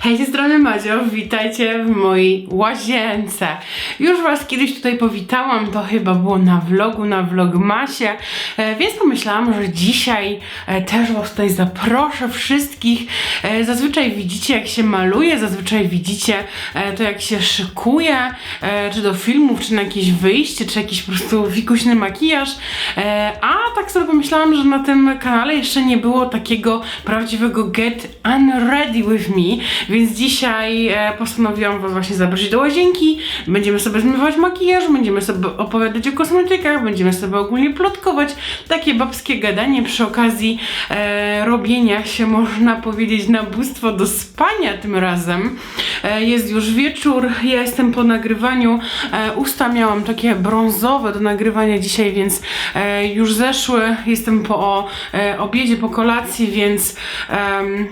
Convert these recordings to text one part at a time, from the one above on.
Hej, z tej strony Madzio, witajcie w mojej łazience. Już Was kiedyś tutaj powitałam, to chyba było na vlogu, na vlogmasie, e, więc pomyślałam, że dzisiaj e, też Was tutaj zaproszę wszystkich. E, zazwyczaj widzicie jak się maluje, zazwyczaj widzicie to jak się szykuje, czy do filmów, czy na jakieś wyjście, czy jakiś po prostu fikuśny makijaż, a tak sobie pomyślałam, że na tym kanale jeszcze nie było takiego prawdziwego get unready with me, więc dzisiaj e, postanowiłam Was właśnie zaprosić do łazienki. Będziemy sobie zmywać makijaż, będziemy sobie opowiadać o kosmetykach, będziemy sobie ogólnie plotkować. Takie babskie gadanie przy okazji e, robienia się, można powiedzieć, na bóstwo do spania tym razem. E, jest już wieczór, ja jestem po nagrywaniu. E, usta miałam takie brązowe do nagrywania dzisiaj, więc e, już zeszły. Jestem po e, obiedzie, po kolacji, więc. em,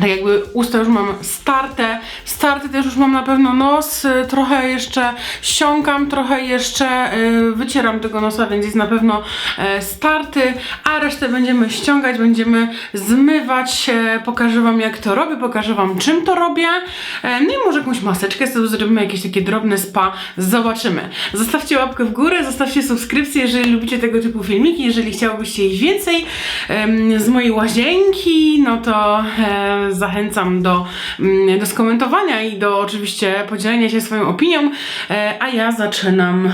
tak jakby usta już mam starte, starte też już mam na pewno nos, y, trochę jeszcze ściągam, trochę jeszcze y, wycieram tego nosa, więc jest na pewno e, starty, a resztę będziemy ściągać, będziemy zmywać, e, pokażę wam jak to robię, pokażę wam czym to robię, e, no i może jakąś maseczkę sobie zrobimy, jakieś takie drobne spa, zobaczymy. Zostawcie łapkę w górę, zostawcie subskrypcję, jeżeli lubicie tego typu filmiki, jeżeli chciałobyście ich więcej z mojej łazienki, no to zachęcam do, mm, do skomentowania i do oczywiście podzielenia się swoją opinią, e, a ja zaczynam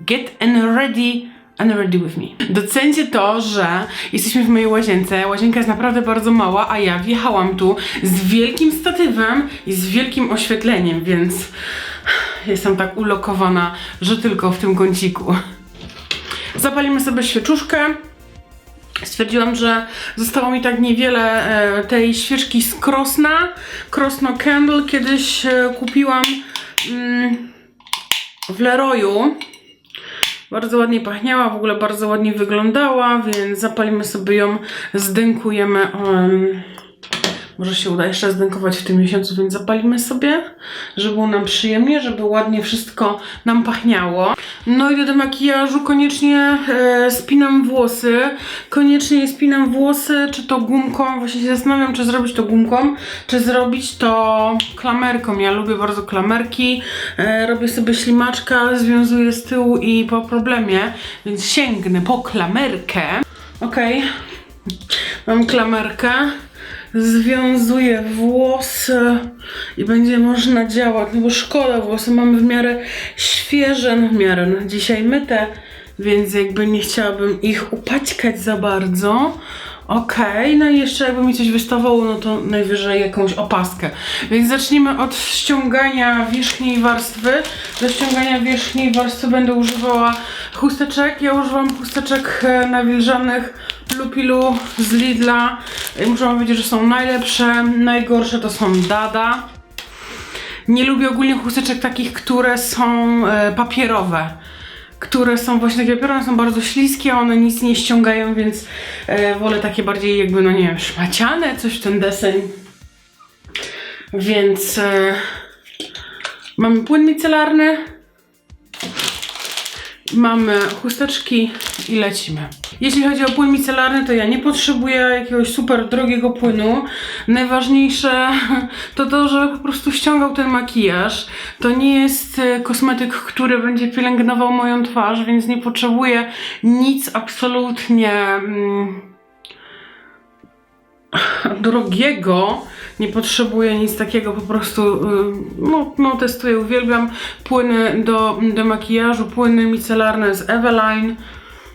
get and ready and ready with me. Docencie to, że jesteśmy w mojej łazience. Łazienka jest naprawdę bardzo mała, a ja wjechałam tu z wielkim statywem i z wielkim oświetleniem, więc jestem tak ulokowana, że tylko w tym kąciku. Zapalimy sobie świeczuszkę. Stwierdziłam, że zostało mi tak niewiele e, tej świeczki z Krosna. Krosno Candle kiedyś e, kupiłam mm, w Leroyu. Bardzo ładnie pachniała, w ogóle bardzo ładnie wyglądała, więc zapalimy sobie ją, zdynkujemy. em, może się uda jeszcze zdynkować w tym miesiącu, więc zapalimy sobie, żeby było nam przyjemnie, żeby ładnie wszystko nam pachniało. No i do makijażu koniecznie e, spinam włosy. Koniecznie spinam włosy, czy to gumką, właśnie się zastanawiam, czy zrobić to gumką, czy zrobić to klamerką. Ja lubię bardzo klamerki. E, robię sobie ślimaczka, związuję z tyłu i po problemie, więc sięgnę po klamerkę. Okej. Mam klamerkę związuję włosy i będzie można działać, no bo szkoda, włosy mamy w miarę świeże, no w miarę no, dzisiaj myte, więc jakby nie chciałabym ich upaćkać za bardzo. Okej, no i jeszcze jakby mi coś wystawało, no to najwyżej jakąś opaskę. Więc zacznijmy od ściągania wierzchniej warstwy. Do ściągania wierzchniej warstwy będę używała chusteczek. Ja używam chusteczek e, nawilżanych Lupilu z Lidla. Muszę wam powiedzieć, że są najlepsze, najgorsze to są Dada. Nie lubię ogólnie chusteczek takich, które są e, papierowe. Które są właśnie takie papierowe, są bardzo śliskie, one nic nie ściągają, więc e, wolę takie bardziej jakby, no nie wiem, szmaciane, coś w ten deseń. Więc e, mamy płyn micelarny, mamy chusteczki i lecimy. Jeśli chodzi o płyn micelarny, to ja nie potrzebuję jakiegoś super drogiego płynu. Najważniejsze to to, że po prostu ściągał ten makijaż. To nie jest e, kosmetyk, który będzie pielęgnował moją twarz, więc nie potrzebuję nic absolutnie mm, drogiego. Nie potrzebuję nic takiego, po prostu y, no, no testuję, uwielbiam płyny do, do makijażu, płyny micelarne z Eveline.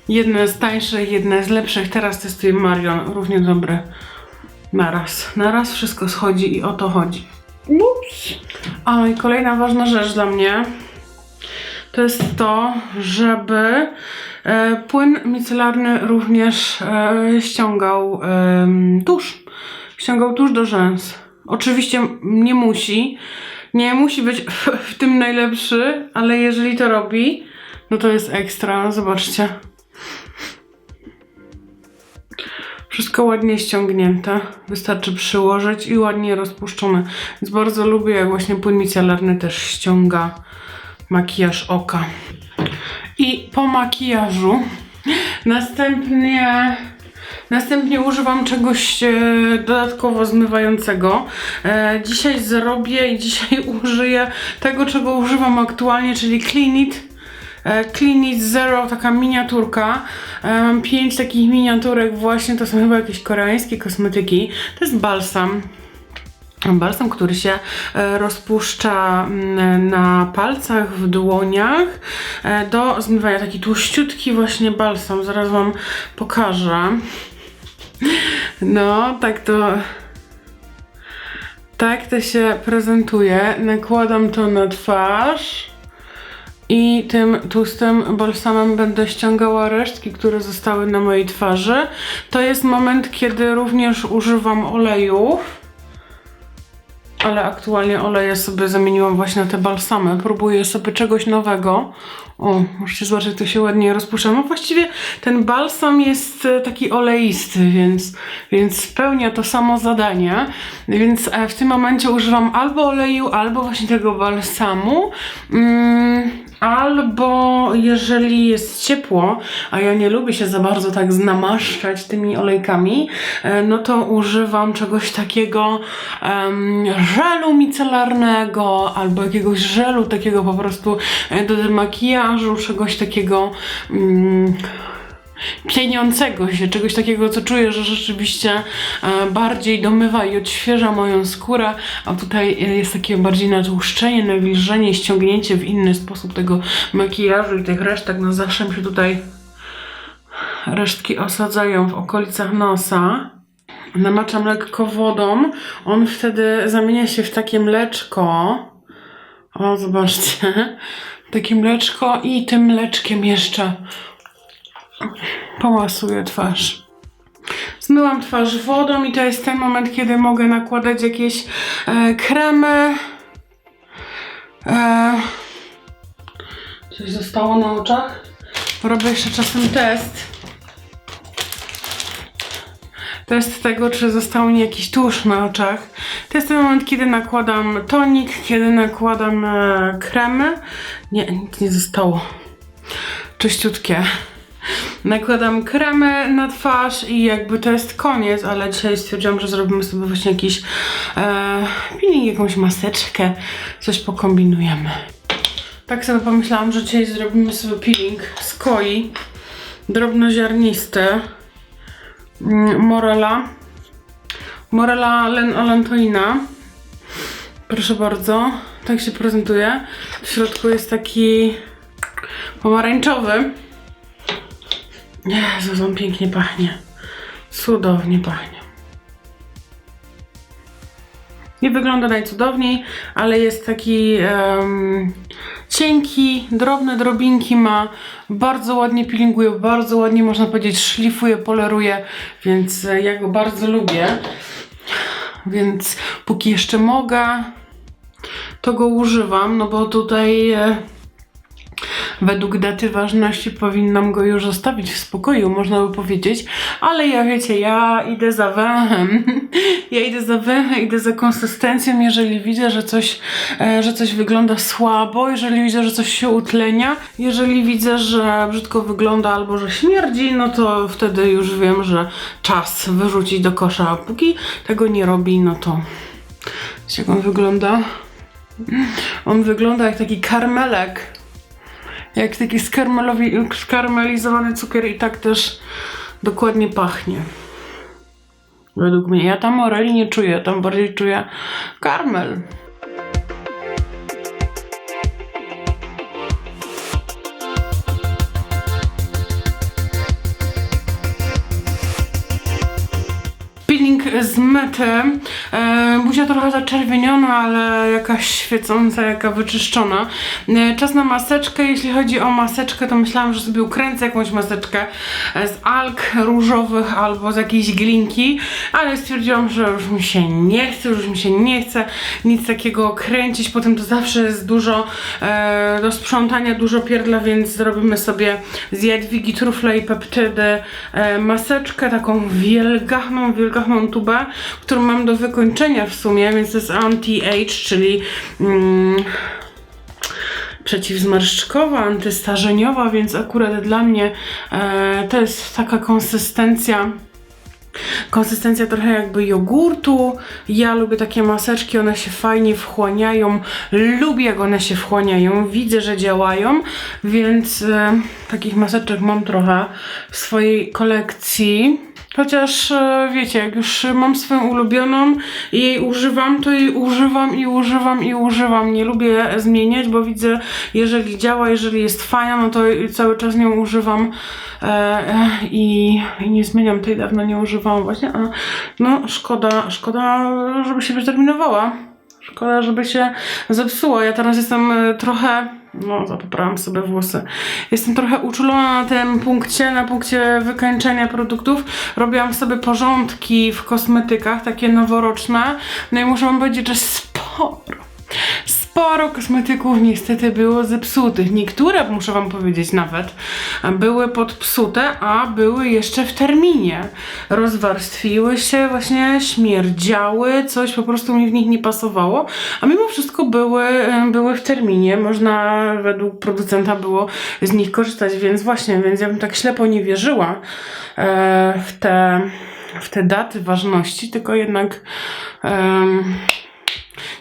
Jedne z tańszych, jedne z lepszych. Teraz testuję Marion, równie dobre. Naraz. Naraz wszystko schodzi i o to chodzi. Ups. A no i kolejna ważna rzecz dla mnie to jest to, żeby e, płyn micelarny również e, ściągał em, tusz. Ściągał tusz do rzęs. Oczywiście nie musi. Nie musi być w, w tym najlepszy, ale jeżeli to robi, no to jest ekstra. Zobaczcie. Wszystko ładnie ściągnięte. Wystarczy przyłożyć i ładnie rozpuszczone. Więc bardzo lubię, jak właśnie płyn micelarny też ściąga makijaż oka. I po makijażu następnie Następnie używam czegoś e, dodatkowo zmywającego. E, dzisiaj zrobię i dzisiaj użyję tego, czego używam aktualnie, czyli Clean It. E, Clean It Zero, taka miniaturka. E, Mam pięć takich miniaturek właśnie, to są chyba jakieś koreańskie kosmetyki. To jest balsam. Balsam, który się e, rozpuszcza mm, na palcach, w dłoniach do zmywania. Taki tłuściutki właśnie balsam, zaraz Wam pokażę. No, tak to... Tak to się prezentuje. Nakładam to na twarz. I tym tłustym balsamem będę ściągała resztki, które zostały na mojej twarzy. To jest moment, kiedy również używam olejów. Ale aktualnie oleje sobie zamieniłam właśnie na te balsamy. Próbuję sobie czegoś nowego. O, możecie zobaczyć, to się ładnie rozpuszcza. No właściwie ten balsam jest e, taki oleisty, więc, więc spełnia to samo zadanie. Więc e, w tym momencie używam albo oleju, albo właśnie tego balsamu. Mm, albo jeżeli jest ciepło, a ja nie lubię się za bardzo tak znamaszczać tymi olejkami, e, no to używam czegoś takiego em, żelu micelarnego albo jakiegoś żelu takiego po prostu e, do demakijażu, czegoś takiego mm, pieniącego się, czegoś takiego, co czuję, że rzeczywiście e, bardziej domywa i odświeża moją skórę, a tutaj e, jest takie bardziej natłuszczenie, nawilżenie, ściągnięcie w inny sposób tego makijażu i tych resztek. No zawsze mi się tutaj resztki osadzają w okolicach nosa. Namaczam lekko wodą. On wtedy zamienia się w takie mleczko. O, zobaczcie. Takie mleczko i tym mleczkiem jeszcze pomasuję twarz. Zmyłam twarz wodą i to jest ten moment, kiedy mogę nakładać jakieś e, kremy. E, coś zostało na oczach. Robię jeszcze czasem test. Test tego, czy został mi jakiś tłuszcz na oczach. To jest ten moment, kiedy nakładam tonik, kiedy nakładam e, kremy. Nie, nic nie zostało. Czyściutkie. Nakładam kremę na twarz i jakby to jest koniec, ale dzisiaj stwierdziłam, że zrobimy sobie właśnie jakiś e, peeling, jakąś maseczkę, coś pokombinujemy. Tak sobie pomyślałam, że dzisiaj zrobimy sobie peeling z koi, drobnoziarnisty, mm, Morela, Morela Len Olantoina. Proszę bardzo, tak się prezentuje. W środku jest taki pomarańczowy. Jezus, on pięknie pachnie. Cudownie pachnie. Nie wygląda najcudowniej, ale jest taki em, cienki, drobne drobinki ma, bardzo ładnie peelinguje, bardzo ładnie można powiedzieć szlifuje, poleruje, więc e, ja go bardzo lubię. Więc póki jeszcze mogę, to go używam, no bo tutaj e, według daty ważności powinnam go już zostawić w spokoju, można by powiedzieć, ale ja wiecie, ja idę za węchem, ja idę za węchem, idę za konsystencją, jeżeli widzę, że coś, e, że coś wygląda słabo, jeżeli widzę, że coś się utlenia, jeżeli widzę, że brzydko wygląda albo że śmierdzi, no to wtedy już wiem, że czas wyrzucić do kosza, a póki tego nie robi, no to jak on wygląda? On wygląda jak taki karmelek jak taki skarmelizowany cukier i tak też dokładnie pachnie. Według mnie. Ja tam moreli nie czuję, tam bardziej czuję karmel. Zmyty. E, buzia trochę zaczerwieniona, ale jakaś świecąca, jaka wyczyszczona. E, czas na maseczkę. Jeśli chodzi o maseczkę, to myślałam, że sobie ukręcę jakąś maseczkę z alg różowych albo z jakiejś glinki, ale stwierdziłam, że już mi się nie chce, już mi się nie chce nic takiego kręcić. Potem to zawsze jest dużo e, do sprzątania, dużo pierdla, więc zrobimy sobie z jadwigi, trufle i peptydy e, maseczkę, taką wielgachną, wielgachną tubę, którą mam do wykończenia w sumie, więc to jest anti-age, czyli mm, przeciwzmarszczkowa, antystarzeniowa, więc akurat dla mnie e, to jest taka konsystencja konsystencja trochę jakby jogurtu. Ja lubię takie maseczki, one się fajnie wchłaniają. Lubię jak one się wchłaniają. Widzę, że działają, więc e, takich maseczek mam trochę w swojej kolekcji. Chociaż e, wiecie, jak już mam swoją ulubioną i jej używam, to jej używam i używam i używam. Nie lubię zmieniać, bo widzę, jeżeli działa, jeżeli jest fajna, no to cały czas nią używam e, e, i, i nie zmieniam tej dawno nie używałam właśnie, a no szkoda, szkoda, żeby się wyterminowała. Szkoda, żeby się zepsuła. Ja teraz jestem trochę. No, zapoprałam sobie włosy. Jestem trochę uczulona na tym punkcie, na punkcie wykańczenia produktów. Robiłam sobie porządki w kosmetykach, takie noworoczne. No i muszę wam powiedzieć, że sporo. Sporo kosmetyków niestety było zepsutych. Niektóre, muszę Wam powiedzieć nawet, były podpsute, a były jeszcze w terminie. Rozwarstwiły się, właśnie śmierdziały, coś po prostu mi w nich nie pasowało, a mimo wszystko były, były w terminie. Można według producenta było z nich korzystać, więc właśnie, więc ja bym tak ślepo nie wierzyła e, w te, w te daty ważności, tylko jednak. em,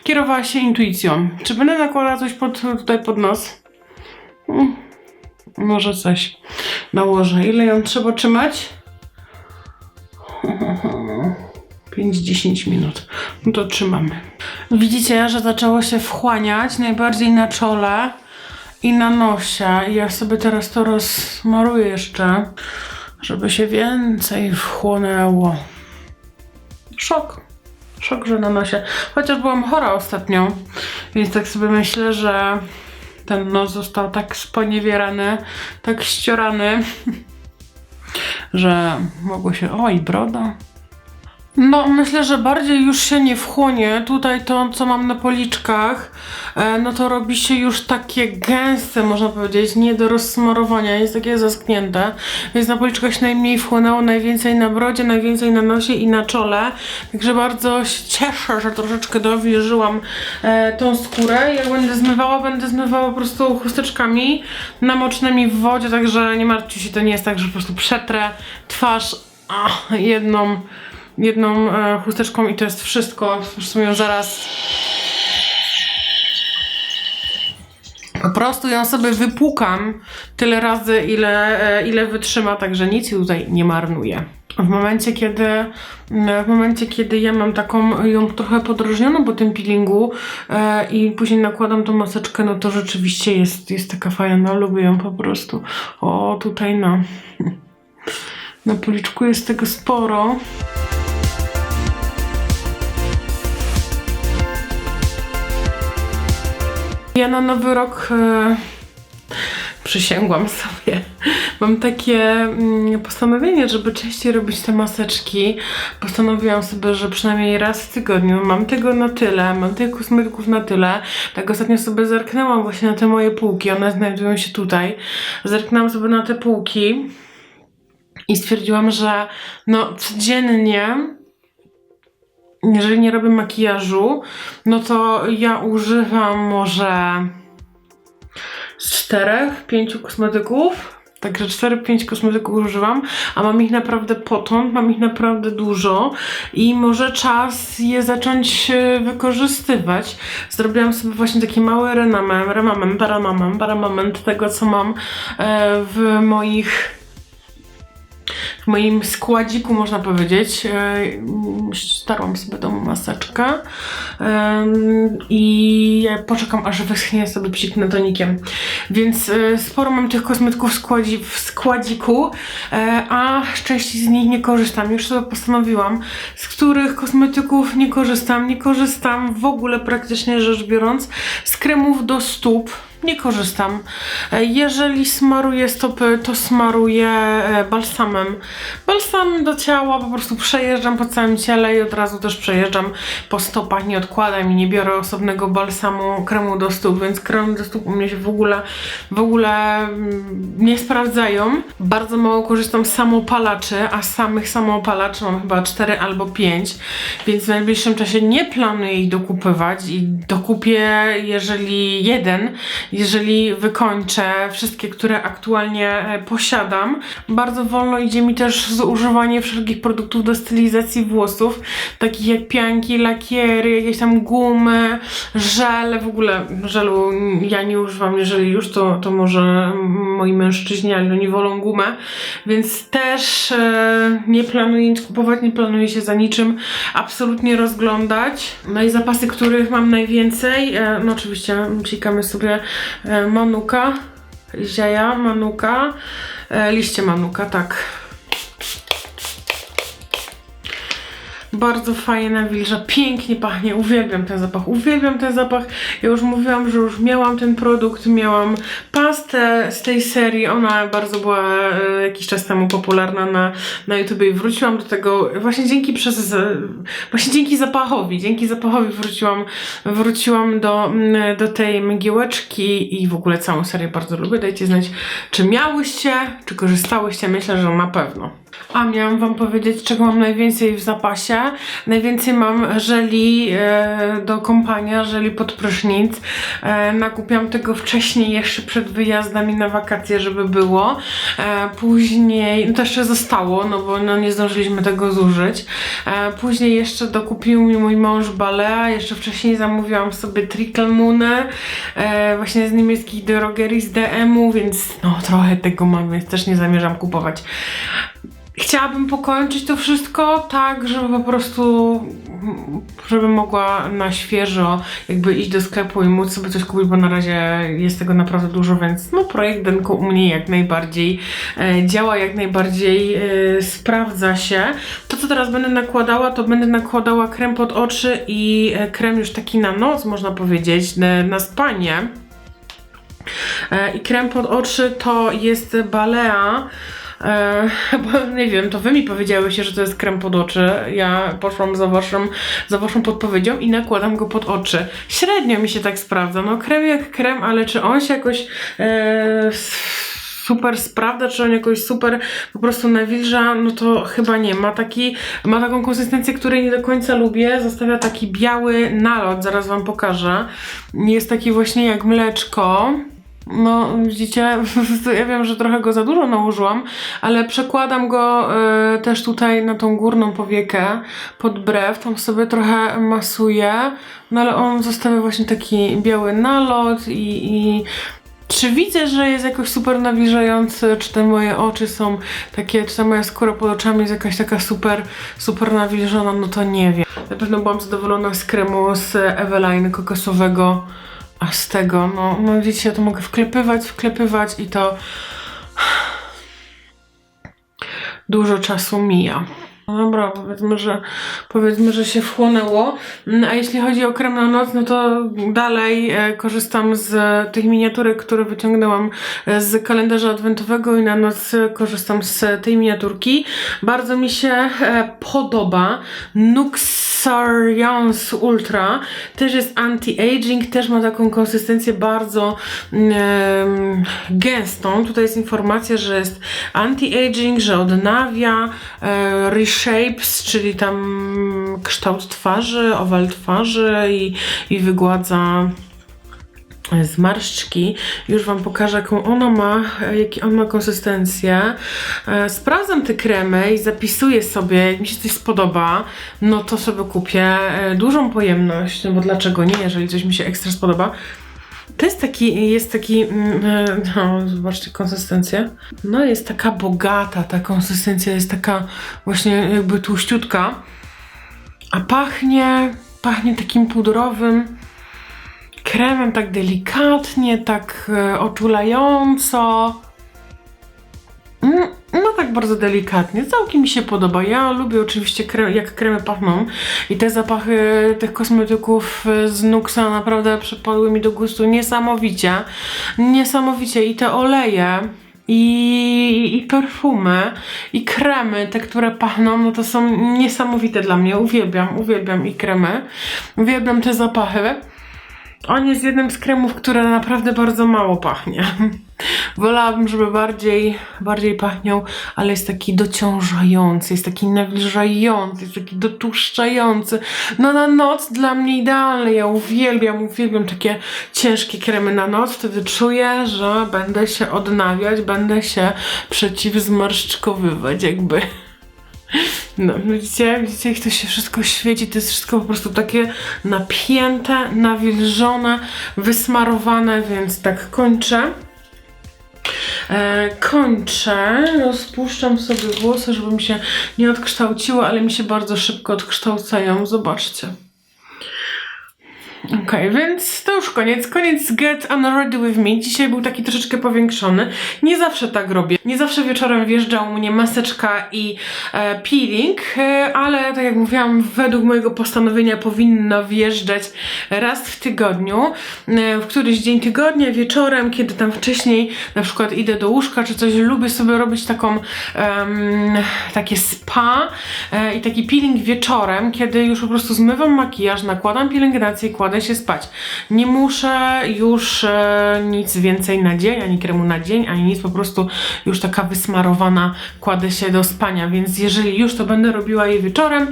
kierowała się intuicją. Czy będę nakładała coś pod, tutaj pod nos? Mm, Może coś nałożę. Ile ją trzeba trzymać? 5-10 minut. No to trzymamy. Widzicie, że zaczęło się wchłaniać najbardziej na czole i na nosie. Ja sobie teraz to rozmaruję jeszcze, żeby się więcej wchłonęło. Szok. Szok, że na nosie. Chociaż byłam chora ostatnio, więc tak sobie myślę, że ten nos został tak sponiewierany, tak ściorany, że mogło się. O, i broda. No, myślę, że bardziej już się nie wchłonie. Tutaj to, co mam na policzkach, e, no to robi się już takie gęste, można powiedzieć, nie do rozsmarowania, jest takie zasknięte. Więc na policzkach się najmniej wchłonęło, najwięcej na brodzie, najwięcej na nosie i na czole. Także bardzo się cieszę, że troszeczkę dowierzyłam e, tą skórę. Jak będę zmywała, będę zmywała po prostu chusteczkami namocznymi w wodzie, także nie martwcie się, to nie jest tak, że po prostu przetrę twarz jedną jedną e, chusteczką i to jest wszystko. Zresztą ją zaraz. Po prostu ją sobie wypłukam tyle razy, ile, e, ile wytrzyma, także nic tutaj nie marnuje. W momencie, kiedy, w momencie, kiedy ja mam taką ją trochę podrożnioną po tym peelingu e, i później nakładam tą maseczkę, no to rzeczywiście jest, jest taka fajna, no, lubię ją po prostu. O, tutaj na, na policzku jest tego sporo. Ja na nowy rok e, przysięgłam sobie. Mam takie mm, postanowienie, żeby częściej robić te maseczki. Postanowiłam sobie, że przynajmniej raz w tygodniu mam tego na tyle, mam tych kosmetyków na tyle. Tak ostatnio sobie zerknęłam właśnie na te moje półki, one znajdują się tutaj. Zerknęłam sobie na te półki i stwierdziłam, że no codziennie jeżeli nie robię makijażu, no to ja używam może z czterech, pięciu kosmetyków. Także 4-5 kosmetyków używam, a mam ich naprawdę potąd, mam ich naprawdę dużo i może czas je zacząć e, wykorzystywać. Zrobiłam sobie właśnie taki mały renament, remament, paramament, paramament tego, co mam e, w moich w moim składziku, można powiedzieć. E, Starłam sobie tą maseczkę i poczekam, aż wyschnie sobie psiknę tonikiem. Więc e, sporo mam tych kosmetyków w składziku, e, a z części z nich nie korzystam. Już sobie postanowiłam, z których kosmetyków nie korzystam. Nie korzystam w ogóle praktycznie rzecz biorąc z kremów do stóp. Nie korzystam. E, Jeżeli smaruję stopy, to smaruję e, balsamem. Balsam do ciała po prostu przejeżdżam po całym ciele i od razu też przejeżdżam po stopach. Nie odkładam i nie biorę osobnego balsamu, kremu do stóp, więc kremy do stóp u mnie się w ogóle, w ogóle mm, nie sprawdzają. Bardzo mało korzystam z samopalaczy, a samych samopalaczy mam chyba 4 albo 5, więc w najbliższym czasie nie planuję ich dokupywać i dokupię, jeżeli jeden, jeżeli wykończę wszystkie, które aktualnie e, posiadam. Bardzo wolno idzie mi też zużywanie wszelkich produktów do stylizacji włosów, takich jak pianki, lakiery, jakieś tam gumy, żele, w ogóle żelu ja nie używam, jeżeli już to, to może moi mężczyźni, ale oni wolą gumę, więc też e, nie planuję nic kupować, nie planuję się za niczym absolutnie rozglądać. No i zapasy, których mam najwięcej, e, no oczywiście psikamy sobie manuka, zieja, manuka, e, liście manuka, tak. Bardzo fajna wilża, pięknie pachnie, uwielbiam ten zapach, uwielbiam ten zapach. Ja już mówiłam, że już miałam ten produkt, miałam pastę z tej serii, ona bardzo była e, jakiś czas temu popularna na, na YouTube i wróciłam do tego właśnie dzięki przez, właśnie dzięki zapachowi, dzięki zapachowi wróciłam, wróciłam do, mm, do tej mgiełeczki i w ogóle całą serię bardzo lubię. Dajcie znać, czy miałyście, czy korzystałyście, myślę, że na pewno. A miałam wam powiedzieć, czego mam najwięcej w zapasie. Najwięcej mam żeli e, do kąpania, żeli pod prysznic. E, nakupiłam tego wcześniej, jeszcze przed wyjazdami na wakacje, żeby było. E, później, no to jeszcze zostało, no bo no, nie zdążyliśmy tego zużyć. E, później jeszcze dokupił mi mój mąż Balea, jeszcze wcześniej zamówiłam sobie Trickle Moony, e, właśnie z niemieckich drogerii z DM-u, więc no trochę tego mam, więc też nie zamierzam kupować. Chciałabym pokończyć to wszystko tak, żeby po prostu, żebym mogła na świeżo jakby iść do sklepu i móc sobie coś kupić, bo na razie jest tego naprawdę dużo, więc no projekt Denko u mnie jak najbardziej e, działa, jak najbardziej e, sprawdza się. To co teraz będę nakładała, to będę nakładała krem pod oczy i e, krem już taki na noc, można powiedzieć, na, na spanie. E, I krem pod oczy to jest Balea. E, bo nie wiem, to wy mi powiedziałyście, że to jest krem pod oczy. Ja poszłam za waszą, za waszą podpowiedzią i nakładam go pod oczy. Średnio mi się tak sprawdza. No krem jak krem, ale czy on się jakoś e, super sprawdza, czy on jakoś super po prostu nawilża, no to chyba nie. Ma taki, ma taką konsystencję, której nie do końca lubię. Zostawia taki biały nalot, zaraz wam pokażę. Jest taki właśnie jak mleczko. No, widzicie, ja wiem, że trochę go za dużo nałożyłam, ale przekładam go y, też tutaj na tą górną powiekę pod brew, tam sobie trochę masuję, no ale on zostawia właśnie taki biały nalot i, i czy widzę, że jest jakoś super nawilżający, czy te moje oczy są takie, czy ta moja skóra pod oczami jest jakaś taka super, super nawilżona, no to nie wiem. Na pewno byłam zadowolona z kremu z Eveline kokosowego, a z tego, no, no widzicie, ja to mogę wklepywać, wklepywać i to dużo czasu mija. No dobra, powiedzmy, że powiedzmy, że się wchłonęło. Mm, A jeśli chodzi o krem na noc, no to dalej e, korzystam z tych miniaturek, które wyciągnęłam e, z kalendarza adwentowego i na noc e, korzystam z tej miniaturki. Bardzo mi się e, podoba. Nuxarians Ultra też jest anti-aging, też ma taką konsystencję bardzo em, gęstą. Tutaj jest informacja, że jest anti-aging, że odnawia, e, reshapes, czyli tam kształt twarzy, owal twarzy i, i wygładza zmarszczki. Już Wam pokażę, jaką ona ma, jaki on ma konsystencję. E, Sprawdzam te kremy i zapisuję sobie, jak mi się coś spodoba, no to sobie kupię e, dużą pojemność, no bo dlaczego nie, jeżeli coś mi się ekstra spodoba. To jest taki, jest taki, mm, e, no zobaczcie konsystencję. No jest taka bogata, ta konsystencja jest taka właśnie jakby tłuściutka. A pachnie, pachnie takim pudrowym kremem tak delikatnie, tak e, otulająco. No tak bardzo delikatnie, całkiem mi się podoba. Ja lubię oczywiście jak kremy pachną i te zapachy tych kosmetyków e, z Nuxa naprawdę przypadły mi do gustu niesamowicie. Niesamowicie i te oleje i, i perfumy i kremy, te, które pachną, no to są niesamowite dla mnie. Uwielbiam, uwielbiam i kremy. Uwielbiam te zapachy. On jest jednym z kremów, które naprawdę bardzo mało pachnie. Wolałabym, żeby bardziej, bardziej pachniał, ale jest taki dociążający, jest taki nawilżający, jest taki dotłuszczający. No na noc dla mnie idealny. Ja uwielbiam, uwielbiam takie ciężkie kremy na noc. Wtedy czuję, że będę się odnawiać, będę się przeciwzmarszczkowywać jakby. No, widzicie, widzicie, jak to się wszystko świeci, to jest wszystko po prostu takie napięte, nawilżone, wysmarowane, więc tak kończę. E, kończę, rozpuszczam sobie włosy, żeby mi się nie odkształciło, ale mi się bardzo szybko odkształcają, zobaczcie. Okej, więc to już koniec. Koniec Get Unready With Me. Dzisiaj był taki troszeczkę powiększony. Nie zawsze tak robię. Nie zawsze wieczorem wjeżdża u mnie maseczka i e, peeling, e, ale tak jak mówiłam, według mojego postanowienia powinno wjeżdżać raz w tygodniu. E, w któryś dzień tygodnia, wieczorem, kiedy tam wcześniej na przykład idę do łóżka czy coś, lubię sobie robić taką takie spa e, i taki peeling wieczorem, kiedy już po prostu zmywam makijaż, nakładam pielęgnację i kładę się spać. Nie muszę już e, nic więcej na dzień, ani kremu na dzień, ani nic, po prostu już taka wysmarowana kładę się do spania, więc jeżeli już, to będę robiła je wieczorem,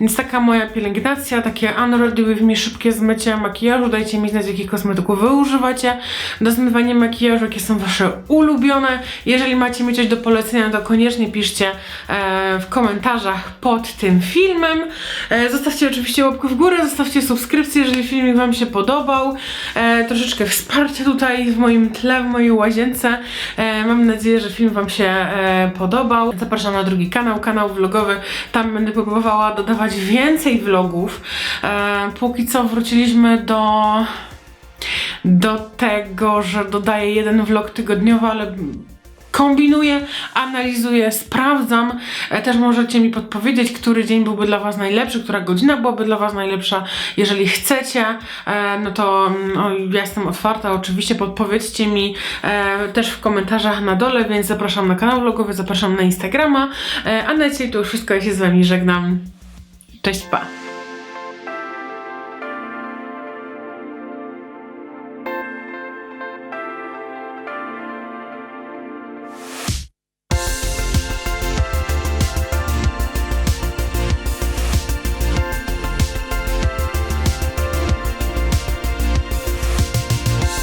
więc taka moja pielęgnacja, takie unready with me, szybkie zmycie makijażu, dajcie mi znać, jakich kosmetyków wy używacie do zmywania makijażu, jakie są wasze ulubione. Jeżeli macie mi coś do polecenia, to koniecznie piszcie e, w komentarzach pod tym filmem. E, zostawcie oczywiście łapkę w górę, zostawcie subskrypcję, jeżeli filmik wam się podobał. E, troszeczkę wsparcia tutaj w moim tle, w mojej łazience. E, mam nadzieję, że film wam się e, podobał. Zapraszam na drugi kanał, kanał vlogowy. Tam będę próbowała dodawać więcej vlogów. E, póki co wróciliśmy do do tego, że dodaję jeden vlog tygodniowo, ale kombinuję, analizuję, sprawdzam. E, Też możecie mi podpowiedzieć, który dzień byłby dla Was najlepszy, która godzina byłaby dla Was najlepsza. Jeżeli chcecie, e, no to mm, o, ja jestem otwarta, oczywiście podpowiedzcie mi e, też w komentarzach na dole, więc zapraszam na kanał vlogowy, zapraszam na Instagrama. A na dzisiaj to już wszystko, ja się z Wami żegnam. Cześć, pa!